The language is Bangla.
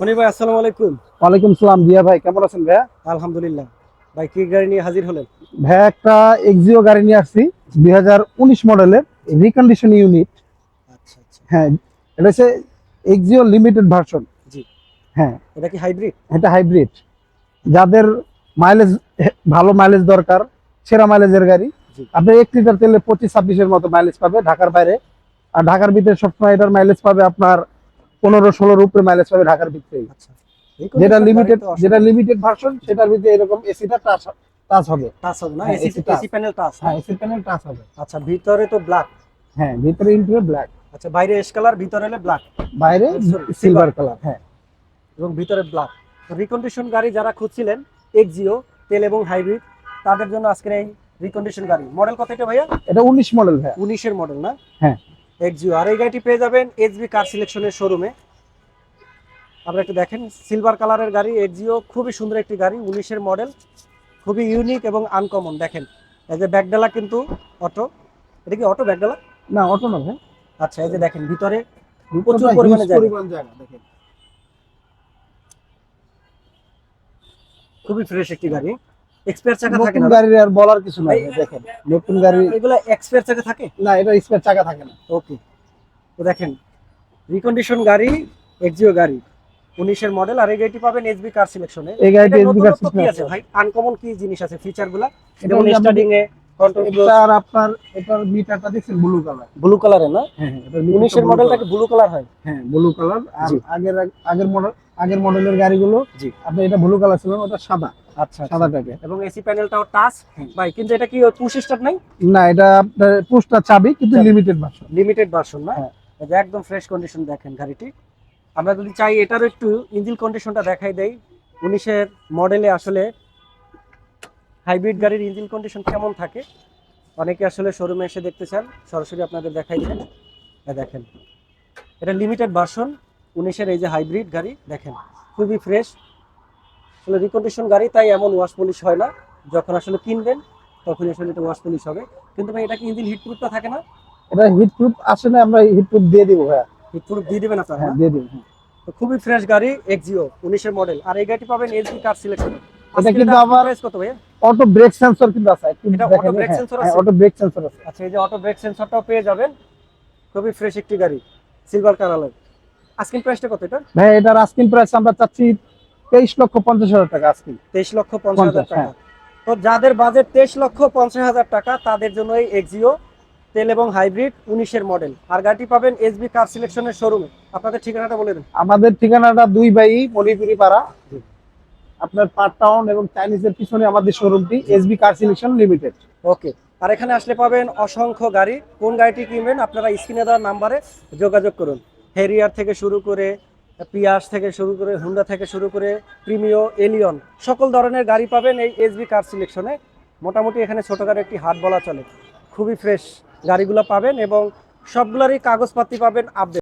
মনির ভাই আসসালামু আলাইকুম। ওয়ালাইকুম সালাম দিয়া ভাই কেমন আছেন ভাইয়া? আলহামদুলিল্লাহ। ভাই কি গাড়ি নিয়ে হাজির হলেন? ভাইয়া একটা এক্সিও গাড়ি নিয়ে আসছি দুই মডেলের রিকন্ডিশন ইউনিট আচ্ছা আচ্ছা। হ্যাঁ এটা হচ্ছে এক্সিও লিমিটেড ভার্সন জি। হ্যাঁ। এটা কি হাইব্রিড এটা হাইব্রিড যাদের মাইলেজ ভালো মাইলেজ দরকার সেরা মাইলেজের গাড়ি। আপনি এক লিটার তেলে পঁচিশ ছাব্বিশের মতো মাইলেজ পাবে ঢাকার বাইরে। আর ঢাকার ভিতরে সবসময় এটার মাইলেজ পাবে আপনার পনেরো ষোলোর উপরে মাইলেজ পাবে ঢাকার ভিতরেই আচ্ছা। যেটা লিমিটেড যেটা লিমিটেড ভার্সন সেটার ভিতরে এরকম এসিটা টাচ টাচ হবে। টাচ হবে না? এসি এসি প্যানেল টাচ হ্যাঁ এসি প্যানেল টাচ হবে। আচ্ছা ভিতরে তো ব্ল্যাক হ্যাঁ ভিতরে ইন্টিরিয়র ব্ল্যাক আচ্ছা বাইরে এস কালার ভিতরে হলে ব্ল্যাক বাইরে সিলভার কালার হ্যাঁ। এবং ভিতরে ব্ল্যাক রিকন্ডিশন গাড়ি যারা খুঁজছিলেন এক্সিও তেল এবং হাইব্রিড তাদের জন্য আজকের এই রিকন্ডিশন গাড়ি। মডেল কত এটা ভাইয়া? এটা উনিশ মডেল ভাই উনিশের মডেল না? হ্যাঁ। এক্সিও আর এই গাড়িটি পেয়ে যাবেন এইচবি কার সিলেকশনের শোরুমে আপনারা একটু দেখেন সিলভার কালারের গাড়ি এক্সিও খুবই সুন্দর একটি গাড়ি উনিশের মডেল খুবই ইউনিক এবং আনকমন দেখেন। এই যে ব্যাকডালা কিন্তু অটো এটা কি অটো ব্যাকডালা না অটো না ভাই। আচ্ছা এই যে দেখেন ভিতরে প্রচুর প্রচুর পরিমাণে জায়গা। দেখেন। খুবই ফ্রেশ একটি গাড়ি। এক্সপায়ার চাকা থাকে না? গাড়ির আর বলার কিছু নাই দেখেন নতুন গাড়ি এগুলো এক্সপায়ার চাকা থাকে? না এটা স্পেয়ার চাকা থাকে না। ওকে তো দেখেন রিকন্ডিশন গাড়ি এক্সিও গাড়ি উনিশের মডেল আর এই গাড়িটি পাবেন এসবি কার সিলেকশনে এই গাড়িটি এসবি কার আছে? ভাই? আনকমন কি জিনিস আছে ফিচারগুলা যেমন স্টার্টিং এ কন্ট্রোল আর আপনার এটার মিটারটা দেখছেন ব্লু কালার ব্লু না? হ্যাঁ উনিশের মডেলটা ব্লু কালার হয়? হ্যাঁ ব্লু কালার আর আগের আগের মডেল আগের মডেলের গাড়িগুলো জি। আপনি এটা ব্লু কালার ছিল ওটা সাদা। আচ্ছা সাদা টাইপের এবং এসি প্যানেলটাও টাচ ভাই কিন্তু এটা কি পুশ স্টার্ট নাই? না এটা আপনার পুশটা চাবি কিন্তু লিমিটেড ভার্সন লিমিটেড ভার্সন না? হ্যাঁ। একদম ফ্রেশ কন্ডিশন দেখেন গাড়িটি। আমরা যদি চাই এটারও একটু ইঞ্জিন কন্ডিশনটা দেখাই দেই। উনিশের মডেলে আসলে হাইব্রিড গাড়ির ইঞ্জিন কন্ডিশন কেমন থাকে? অনেকে আসলে শোরুমে এসে দেখতে চান। সরাসরি আপনাদের দেখাই দেন দেখেন। এটা লিমিটেড ভার্সন উনিশের এই যে হাইব্রিড গাড়ি দেখেন খুবই ফ্রেশ আসলে রিকন্ডিশন গাড়ি তাই এমন ওয়াশ পলিশ হয় না। যখন আসলে কিনবেন তখন আসলে এটা ওয়াশ পলিশ হবে। কিন্তু ভাই এটা কি ইঞ্জিন হিট প্রুফটা থাকে না? এটা হিট প্রুফ আসে না আমরা হিট প্রুফ দিয়ে দিব ভাইয়া। হিট প্রুফ দিয়ে দেবেন আপনারা হ্যাঁ দিয়ে দিব হ্যাঁ। তো খুবই ফ্রেশ গাড়ি এক্সিও উনিশের মডেল আর এই গাড়িটি পাবেন এসবি কার সিলেকশন এটা কিন্তু আবার- কত ভাইয়া? অটো ব্রেক সেন্সর কিন্তু আছে এটা হ্যাঁ, sensor হ্যাঁ, আছে? auto brake sensor আছে। আচ্ছা এই যে অটো ব্রেক সেন্সরটাও পেয়ে যাবেন। খুবই ফ্রেশ একটি গাড়ি সিলভার কালারের আজকের প্রাইসটা কত এটা ভাই এটার আস্কিং প্রাইস আমরা চাচ্ছি তেইশ লক্ষ পঞ্চাশ হাজার টাকা আস্কিং তেইশ লক্ষ পঞ্চাশ হাজার। টাকা। তো যাদের বাজেট তেইশ লক্ষ পঞ্চাশ হাজার টাকা তাদের জন্য এই এক্সিও তেল এবং হাইব্রিড উনিশের মডেল আর গাড়িটি পাবেন এসবি কার সিলেকশনের শোরুমে আপনাদের ঠিকানাটা বলে দেন। আমাদের ঠিকানাটা দুই বাই মণিপুরি পাড়া আপনার পার টাউন এবং চাইনিজের পিছনে আমাদের শোরুমটি SB car selection limited okay. আর এখানে আসলে পাবেন অসংখ্য গাড়ি। কোন গাড়িটি কিনবেন আপনারা স্ক্রিনে দেওয়ার নাম্বারে যোগাযোগ করুন। হেরিয়ার থেকে শুরু করে পিয়াস থেকে শুরু করে হুন্ডা থেকে শুরু করে প্রিমিও এলিয়ন সকল ধরনের গাড়ি পাবেন এই এসবি কার সিলেকশনে মোটামুটি এখানে ছোটো গাড়ি একটি হাট বলা চলে। খুবই ফ্রেশ গাড়িগুলো পাবেন এবং সবগুলোরই কাগজপাতি পাবেন আপডেট